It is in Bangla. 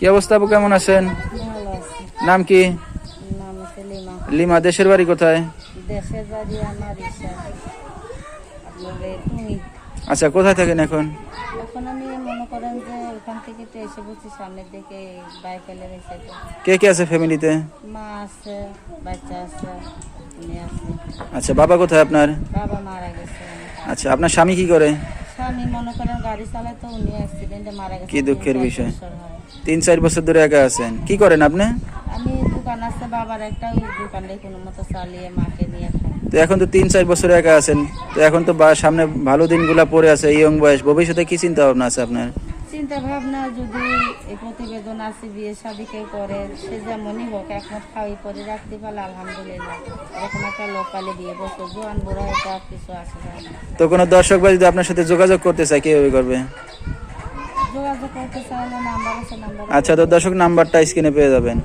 কি অবস্থা আপু কেমন আছেন? নাম কি? লিমা দেশের বাড়ি কোথায়? আচ্ছা কোথায় থাকেন এখন? এখন আমি মনে করেন যে ওখান থেকে তো এসে সামনের দিকে বাইক ফেলে রেখে কে কে আছে ফ্যামিলিতে? মা আছে বাচ্চা আছে আচ্ছা বাবা কোথায় আপনার? বাবা মারা গেছে আচ্ছা আপনার স্বামী কি করে? স্বামী মনে করেন গাড়ি চালায় তো উনি অ্যাক্সিডেন্টে মারা গেছে। কি দুঃখের বিষয়। তিন চার বছর ধরে একা আছেন। কি করেন আপনি? আমি দোকান আছে বাবার একটা ওই দোকানটাই কোনো মতো চালিয়ে মাকে নিয়ে তো এখন তো তিন চার বছর একা আছেন। তো এখন তো সামনে ভালো দিনগুলা পড়ে আছে ইয়ং বয়স। ভবিষ্যতে কি চিন্তা ভাবনা আছে আপনার? চিন্তা ভাবনা যদি এই প্রতিবেদন আছে বিয়ে শাদি কেউ করে সে যেমনই হোক একমত খাওয়াই করে রাখতে পারলে আলহামদুলিল্লাহ। এরকম একটা লোক পালে বিয়ে বছর জোয়ান বুড়া এটা কিছু আসে তো কোনো দর্শক বা যদি আপনার সাথে যোগাযোগ করতে চায় কীভাবে করবে যোগাযোগ করতে চাইলে নাম্বার আছে নাম্বার আচ্ছা তো দর্শক নাম্বারটা স্ক্রিনে পেয়ে যাবেন।